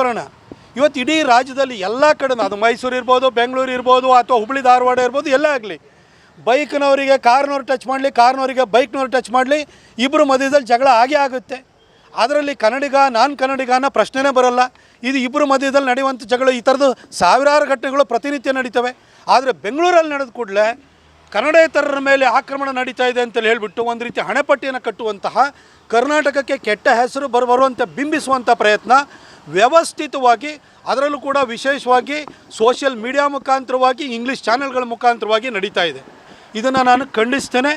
ಬರೋಣ. ಇವತ್ತು ಇಡೀ ರಾಜ್ಯದಲ್ಲಿ ಎಲ್ಲ ಕಡೆ ಅದು ಮೈಸೂರು ಇರ್ಬೋದು, ಬೆಂಗಳೂರು ಇರ್ಬೋದು, ಅಥವಾ ಹುಬ್ಳಿ, ಧಾರವಾಡ ಇರ್ಬೋದು, ಎಲ್ಲ ಆಗಲಿ, ಬೈಕ್ನವರಿಗೆ ಕಾರ್ನವ್ರು ಟಚ್ ಮಾಡಲಿ, ಕಾರ್ನವರಿಗೆ ಬೈಕ್ನವ್ರು ಟಚ್ ಮಾಡಲಿ ಇಬ್ಬರು ಮಧ್ಯದಲ್ಲಿ ಜಗಳ ಆಗೇ ಆಗುತ್ತೆ. ಅದರಲ್ಲಿ ಕನ್ನಡಿಗ, ನಾನ್ ಕನ್ನಡಿಗ ಅನ್ನೋ ಪ್ರಶ್ನೆನೇ ಬರಲ್ಲ. ಇದು ಇಬ್ಬರು ಮಧ್ಯದಲ್ಲಿ ನಡೆಯುವಂಥ ಜಗಳ, ಈ ಥರದ್ದು ಸಾವಿರಾರು ಘಟನೆಗಳು ಪ್ರತಿನಿತ್ಯ ನಡೀತವೆ. ಆದರೆ ಬೆಂಗಳೂರಲ್ಲಿ ನಡೆದ ಕೂಡಲೇ ಕನ್ನಡೇತರರ ಮೇಲೆ ಆಕ್ರಮಣ ನಡೀತಾ ಇದೆ ಅಂತೇಳಿ ಹೇಳಿಬಿಟ್ಟು ಒಂದು ರೀತಿ ಹಣೆಪಟ್ಟಿಯನ್ನು ಕಟ್ಟುವಂತಹ ಕರ್ನಾಟಕಕ್ಕೆ ಕೆಟ್ಟ ಹೆಸರು ಬರು, ಬರುವಂತೆ ಬಿಂಬಿಸುವಂಥ ಪ್ರಯತ್ನ ವ್ಯವಸ್ಥಿತವಾಗಿ, ಅದರಲ್ಲೂ ಕೂಡ ವಿಶೇಷವಾಗಿ ಸೋಷಿಯಲ್ ಮೀಡಿಯಾ ಮುಖಾಂತರವಾಗಿ ಇಂಗ್ಲೀಷ್ ಚಾನೆಲ್ಗಳ ಮುಖಾಂತರವಾಗಿ ನಡೀತಾ ಇದೆ. ಇದನ್ನು ನಾನು ಖಂಡಿಸ್ತೇನೆ.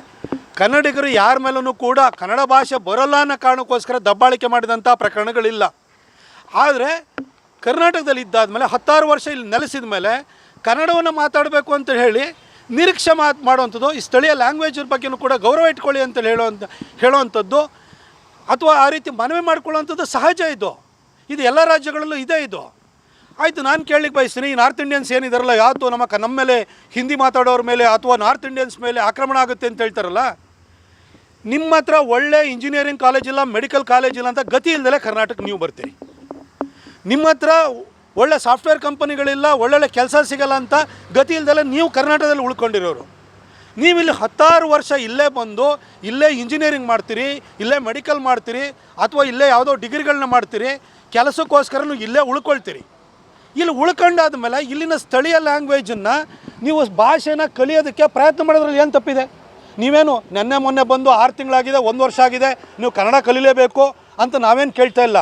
ಕನ್ನಡಿಗರು ಯಾರ ಮೇಲೂ ಕೂಡ ಕನ್ನಡ ಭಾಷೆ ಬರಲ್ಲ ಅನ್ನೋ ಕಾರಣಕ್ಕೋಸ್ಕರ ದಬ್ಬಾಳಿಕೆ ಮಾಡಿದಂಥ ಪ್ರಕರಣಗಳಿಲ್ಲ. ಆದರೆ ಕರ್ನಾಟಕದಲ್ಲಿ ಇದ್ದಾದ ಮೇಲೆ ಹತ್ತಾರು ವರ್ಷ ಇಲ್ಲಿ ನೆಲೆಸಿದ ಮೇಲೆ ಕನ್ನಡವನ್ನು ಮಾತಾಡಬೇಕು ಅಂತ ಹೇಳಿ ನಿರೀಕ್ಷೆ ಮಾತು ಮಾಡುವಂಥದ್ದು, ಈ ಸ್ಥಳೀಯ ಲ್ಯಾಂಗ್ವೇಜ್ ಬಗ್ಗೆನೂ ಕೂಡ ಗೌರವ ಇಟ್ಕೊಳ್ಳಿ ಅಂತೇಳಿ ಹೇಳುವಂಥ ಹೇಳೋವಂಥದ್ದು ಅಥವಾ ಆ ರೀತಿ ಮನವಿ ಮಾಡ್ಕೊಳ್ಳೋವಂಥದ್ದು ಸಹಜ ಇದು. ಇದು ಎಲ್ಲ ರಾಜ್ಯಗಳಲ್ಲೂ ಇದೆ ಇದು. ಆಯಿತು, ನಾನು ಕೇಳಲಿಕ್ಕೆ ಬಯಸ್ತೀನಿ, ಈ ನಾರ್ತ್ ಇಂಡಿಯನ್ಸ್ ಏನಿದಾರಲ್ಲ ಯಾವತ್ತು ನಮ್ಮ ನಮ್ಮ ಮೇಲೆ ಹಿಂದಿ ಮಾತಾಡೋರ ಮೇಲೆ ಅಥವಾ ನಾರ್ತ್ ಇಂಡಿಯನ್ಸ್ ಮೇಲೆ ಆಕ್ರಮಣ ಆಗುತ್ತೆ ಅಂತ ಹೇಳ್ತಾರಲ್ಲ, ನಿಮ್ಮ ಹತ್ರ ಒಳ್ಳೆ ಇಂಜಿನಿಯರಿಂಗ್ ಕಾಲೇಜ್ ಇಲ್ಲ ಮೆಡಿಕಲ್ ಕಾಲೇಜ್ ಇಲ್ಲ ಅಂತ ಗತಿ ಇಲ್ದಲೆ ಕರ್ನಾಟಕ ನೀವು ಬರ್ತೀರಿ. ನಿಮ್ಮ ಹತ್ರ ಒಳ್ಳೆ ಸಾಫ್ಟ್ವೇರ್ ಕಂಪನಿಗಳಿಲ್ಲ ಒಳ್ಳೊಳ್ಳೆ ಕೆಲಸ ಸಿಗಲ್ಲ ಅಂತ ಗತಿ ಇಲ್ದಲೆ ನೀವು ಕರ್ನಾಟಕದಲ್ಲಿ ಉಳ್ಕೊಂಡಿರೋರು. ನೀವು ಇಲ್ಲಿ ಹತ್ತಾರು ವರ್ಷ ಇಲ್ಲೇ ಬಂದು ಇಲ್ಲೇ ಇಂಜಿನಿಯರಿಂಗ್ ಮಾಡ್ತೀರಿ, ಇಲ್ಲೇ ಮೆಡಿಕಲ್ ಮಾಡ್ತೀರಿ, ಅಥವಾ ಇಲ್ಲೇ ಯಾವುದೋ ಡಿಗ್ರಿಗಳನ್ನ ಮಾಡ್ತೀರಿ, ಕೆಲಸಕ್ಕೋಸ್ಕರನೂ ಇಲ್ಲೇ ಉಳ್ಕೊಳ್ತೀರಿ. ಇಲ್ಲಿ ಉಳ್ಕೊಂಡಾದ ಮೇಲೆ ಇಲ್ಲಿನ ಸ್ಥಳೀಯ ಲ್ಯಾಂಗ್ವೇಜನ್ನು ನೀವು ಭಾಷೆನ ಕಲಿಯೋದಕ್ಕೆ ಪ್ರಯತ್ನ ಮಾಡೋದ್ರಲ್ಲಿ ಏನು ತಪ್ಪಿದೆ? ನೀವೇನು ನೆನ್ನೆ ಮೊನ್ನೆ ಬಂದು ಆರು ತಿಂಗಳಾಗಿದೆ, ಒಂದು ವರ್ಷ ಆಗಿದೆ, ನೀವು ಕನ್ನಡ ಕಲಿಲೇಬೇಕು ಅಂತ ನಾವೇನು ಕೇಳ್ತಾ ಇಲ್ಲ?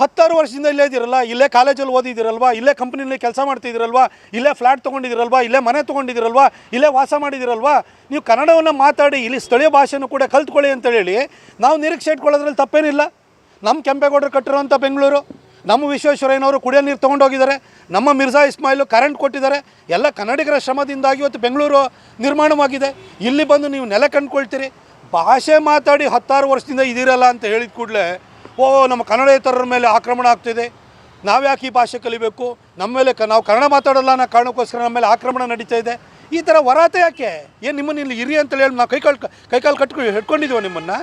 ಹತ್ತಾರು ವರ್ಷದಿಂದ ಇಲ್ಲೇ ಇದ್ದೀರಲ್ಲ ಇಲ್ಲೇ ಕಾಲೇಜಲ್ಲಿ ಓದಿದ್ದೀರಲ್ವಾ? ಇಲ್ಲೇ ಕಂಪ್ನಿನಲ್ಲಿ ಕೆಲಸ ಮಾಡ್ತಿದ್ದೀರಲ್ವಾ? ಇಲ್ಲೇ ಫ್ಲ್ಯಾಟ್ ತೊಗೊಂಡಿದ್ದೀರಲ್ವಾ? ಇಲ್ಲೇ ಮನೆ ತೊಗೊಂಡಿದ್ದೀರಲ್ವಾ? ಇಲ್ಲೇ ವಾಸ ಮಾಡಿದ್ದೀರಲ್ವಾ? ನೀವು ಕನ್ನಡವನ್ನು ಮಾತಾಡಿ, ಇಲ್ಲಿ ಸ್ಥಳೀಯ ಭಾಷೆನೂ ಕೂಡ ಕಲ್ತ್ಕೊಳ್ಳಿ ಅಂತ ಹೇಳಿ ನಾವು ನಿರೀಕ್ಷೆ ಇಟ್ಕೊಳ್ಳೋದ್ರಲ್ಲಿ ತಪ್ಪೇನಿಲ್ಲ. ನಮ್ಮ ಕೆಂಪೇಗೌಡರು ಕಟ್ಟಿರುವಂಥ ಬೆಂಗಳೂರು, ನಮ್ಮ ವಿಶ್ವೇಶ್ವರಯ್ಯನವರು ಕುಡಿಯೋ ನೀರು ತೊಗೊಂಡೋಗಿದ್ದಾರೆ, ನಮ್ಮ ಮಿರ್ಜಾ ಇಸ್ಮಾಯಿಲು ಕರೆಂಟ್ ಕೊಟ್ಟಿದ್ದಾರೆ, ಎಲ್ಲ ಕನ್ನಡಿಗರ ಶ್ರಮದಿಂದಾಗಿ ಇವತ್ತು ಬೆಂಗಳೂರು ನಿರ್ಮಾಣವಾಗಿದೆ. ಇಲ್ಲಿ ಬಂದು ನೀವು ನೆಲೆ ಕಂಡುಕೊಳ್ತೀರಿ ಭಾಷೆ ಮಾತಾಡಿ ಹತ್ತಾರು ವರ್ಷದಿಂದ ಇದಿರಲ್ಲ ಅಂತ ಹೇಳಿದ ಕೂಡಲೇ ಓ ನಮ್ಮ ಕನ್ನಡೇತರರ ಮೇಲೆ ಆಕ್ರಮಣ ಆಗ್ತಿದೆ. ನಾವ್ಯಾಕೆ ಈ ಭಾಷೆ ಕಲಿಬೇಕು? ನಮ್ಮ ಮೇಲೆ ಕ, ನಾವು ಕನ್ನಡ ಮಾತಾಡಲ್ಲ ಅನ್ನೋ ಕಾರಣಕ್ಕೋಸ್ಕರ ನಮ್ಮ ಮೇಲೆ ಆಕ್ರಮಣ ನಡೀತಾ ಇದೆ. ಈ ಥರ ವರಾತೆ ಯಾಕೆ? ಏನು ನಿಮ್ಮನ್ನು ಇಲ್ಲಿ ಇರಿ ಅಂತೇಳಿ ಹೇಳಿ ನಾವು ಕೈಕಾಲು ಕೈಕಾಲು ಕಟ್ಕೊಂಡು ಹಿಡ್ಕೊಂಡಿದ್ದೀವ ನಿಮ್ಮನ್ನು?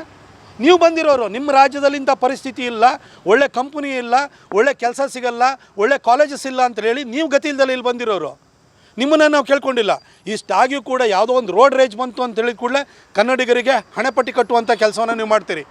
ನೀವು ಬಂದಿರೋರು, ನಿಮ್ಮ ರಾಜ್ಯದಲ್ಲಿ ಇಂಥ ಪರಿಸ್ಥಿತಿ ಇಲ್ಲ, ಒಳ್ಳೆ ಕಂಪನಿ ಇಲ್ಲ, ಒಳ್ಳೆ ಕೆಲಸ ಸಿಗಲ್ಲ, ಒಳ್ಳೆ ಕಾಲೇಜಸ್ ಇಲ್ಲ ಅಂತ ಹೇಳಿ ನೀವು ಗತಿ ಇಲ್ದಲೆ ಇಲ್ಲಿ ಬಂದಿರೋರು. ನಿಮ್ಮನ್ನು ನಾವು ಕೇಳ್ಕೊಂಡಿಲ್ಲ. ಇಷ್ಟಾಗಿಯೂ ಕೂಡ ಯಾವುದೋ ಒಂದು ರೋಡ್ ರೇಜ್ ಬಂತು ಅಂತ ಹೇಳಿದ ಕೂಡಲೇ ಕನ್ನಡಿಗರಿಗೆ ಹಣೆಪಟ್ಟಿ ಕಟ್ಟುವಂಥ ಕೆಲಸವನ್ನು ನೀವು ಮಾಡ್ತೀರಿ.